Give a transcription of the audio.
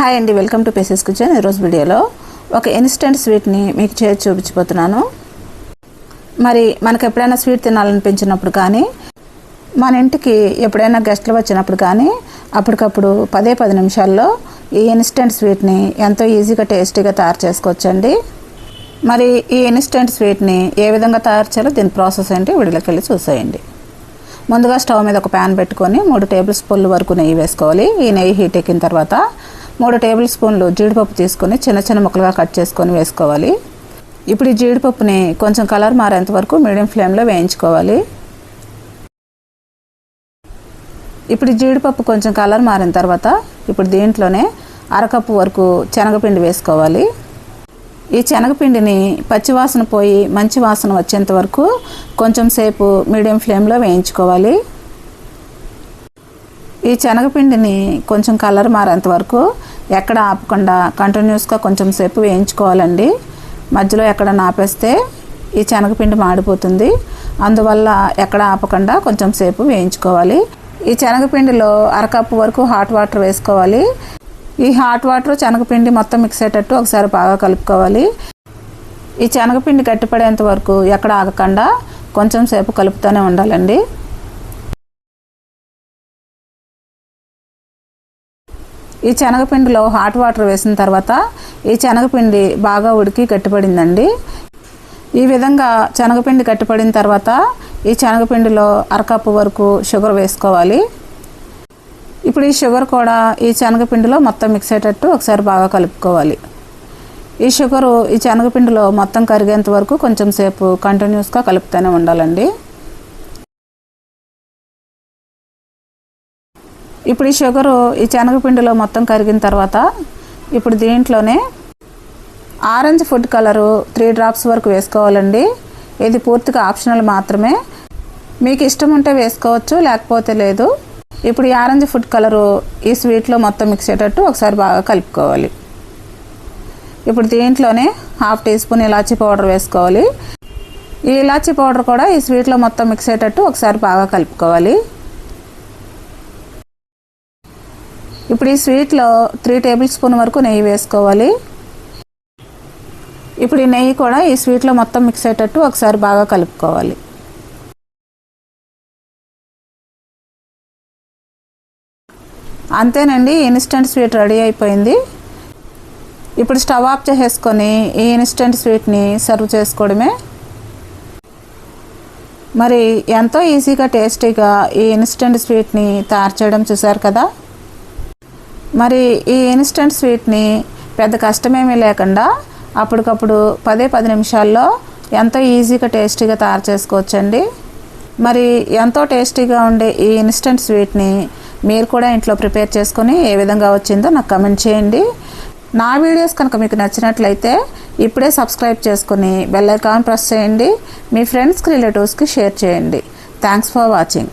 Hi అండి welcome to phases kitchen ఈరోజు వీడియోలో ఒక ఇన్స్టెంట్ స్వీట్ని మీకు చేసి చూపించిపోతున్నాను మరి మనకు ఎప్పుడైనా స్వీట్ తినాలనిపించినప్పుడు కానీ మన ఇంటికి ఎప్పుడైనా గెస్ట్లు వచ్చినప్పుడు కానీ అప్పటికప్పుడు పదే పది నిమిషాల్లో ఈ ఇన్స్టెంట్ స్వీట్ని ఎంతో ఈజీగా టేస్టీగా తయారు చేసుకోవచ్చండి. మరి ఈ ఇన్స్టెంట్ స్వీట్ని ఏ విధంగా తయారు చేయాలో దీని ప్రాసెస్ ఏంటి వీడియోకి వెళ్ళి చూసేయండి. ముందుగా స్టవ్ మీద ఒక ప్యాన్ పెట్టుకొని మూడు టేబుల్ స్పూన్ల వరకు నెయ్యి వేసుకోవాలి. ఈ నెయ్యి హీట్ ఎక్కిన తర్వాత మూడు టేబుల్ స్పూన్లు జీడిపప్పు తీసుకొని చిన్న చిన్న ముక్కలుగా కట్ చేసుకొని వేసుకోవాలి. ఇప్పుడు ఈ జీడిపప్పుని కొంచెం కలర్ మారేంత వరకు మీడియం ఫ్లేమ్లో వేయించుకోవాలి. ఇప్పుడు జీడిపప్పు కొంచెం కలర్ మారిన తర్వాత ఇప్పుడు దీంట్లోనే అరకప్పు వరకు శనగపిండి వేసుకోవాలి. ఈ శనగపిండిని పచ్చివాసన పోయి మంచి వాసన వచ్చేంత వరకు కొంచెం సేపు మీడియం ఫ్లేమ్లో వేయించుకోవాలి. ఈ శనగపిండిని కొంచెం కలర్ మారేంత వరకు ఎక్కడ ఆపకుండా కంటిన్యూస్గా కొంచెం సేపు వేయించుకోవాలండి. మధ్యలో ఎక్కడ నాపేస్తే ఈ శనగపిండి మాడిపోతుంది. అందువల్ల ఎక్కడ ఆపకుండా కొంచెం సేపు వేయించుకోవాలి. ఈ శనగపిండిలో అరకప్పు వరకు హాట్ వాటర్ వేసుకోవాలి. ఈ హాట్ వాటర్ శనగపిండి మొత్తం మిక్స్ అయ్యేటట్టు ఒకసారి బాగా కలుపుకోవాలి. ఈ శనగపిండి గట్టిపడేంత వరకు ఎక్కడ ఆగకుండా కొంచెం సేపు కలుపుతూనే ఉండాలండి. ఈ శనగపిండిలో హాట్ వాటర్ వేసిన తర్వాత ఈ శనగపిండి బాగా ఉడికి గట్టిపడిందండి. ఈ విధంగా శనగపిండి గట్టిపడిన తర్వాత ఈ శనగపిండిలో అరకప్పు వరకు షుగర్ వేసుకోవాలి. ఇప్పుడు ఈ షుగర్ కూడా ఈ శనగపిండిలో మొత్తం మిక్స్ అయ్యేటట్టు ఒకసారి బాగా కలుపుకోవాలి. ఈ షుగరు ఈ శనగపిండిలో మొత్తం కరిగేంత వరకు కొంచెం సేపు కంటిన్యూస్గా కలుపుతూనే ఉండాలండి. ఇప్పుడు ఈ షుగరు ఈ శనగపిండిలో మొత్తం కరిగిన తర్వాత ఇప్పుడు దీంట్లోనే orange food colour three drops వరకు వేసుకోవాలండి. ఇది పూర్తిగా ఆప్షనల్ మాత్రమే. మీకు ఇష్టం ఉంటే వేసుకోవచ్చు లేకపోతే లేదు. ఇప్పుడు ఈ ఆరెంజ్ ఫుడ్ కలరు ఈ స్వీట్లో మొత్తం మిక్స్ అయ్యేటట్టు ఒకసారి బాగా కలుపుకోవాలి. ఇప్పుడు దీంట్లోనే హాఫ్ టీ స్పూన్ ఇలాచీ పౌడర్ వేసుకోవాలి. ఈ ఇలాచీ పౌడర్ కూడా ఈ స్వీట్లో మొత్తం మిక్స్ అయ్యేటట్టు ఒకసారి బాగా కలుపుకోవాలి. ఇప్పుడు ఈ స్వీట్లో త్రీ టేబుల్ స్పూన్ వరకు నెయ్యి వేసుకోవాలి. ఇప్పుడు ఈ నెయ్యి కూడా ఈ స్వీట్లో మొత్తం మిక్స్ అయ్యేటట్టు ఒకసారి బాగా కలుపుకోవాలి. అంతేనండి ఇన్స్టెంట్ స్వీట్ రెడీ అయిపోయింది. ఇప్పుడు స్టవ్ ఆఫ్ చేసేసుకొని ఈ ఇన్స్టెంట్ స్వీట్ని సర్వ్ చేసుకోవడమే. మరి ఎంతో ఈజీగా టేస్టీగా ఈ ఇన్స్టెంట్ స్వీట్ని తయారు చేయడం చూసారు కదా? మరి ఈ ఇన్స్టెంట్ స్వీట్ని పెద్ద కష్టమేమీ లేకుండా అప్పటికప్పుడు పదే పది నిమిషాల్లో ఎంతో ఈజీగా టేస్టీగా తయారు చేసుకోవచ్చండి. మరి ఎంతో టేస్టీగా ఉండే ఈ ఇన్స్టెంట్ స్వీట్ని మీరు కూడా ఇంట్లో ప్రిపేర్ చేసుకొని ఏ విధంగా వచ్చిందో నాకు కమెంట్ చేయండి. నా వీడియోస్ కనుక మీకు నచ్చినట్లయితే ఇప్పుడే సబ్స్క్రైబ్ చేసుకుని బెల్ ఐకాన్ ప్రెస్ చేయండి. మీ ఫ్రెండ్స్కి రిలేటివ్స్కి షేర్ చేయండి. Thanks for watching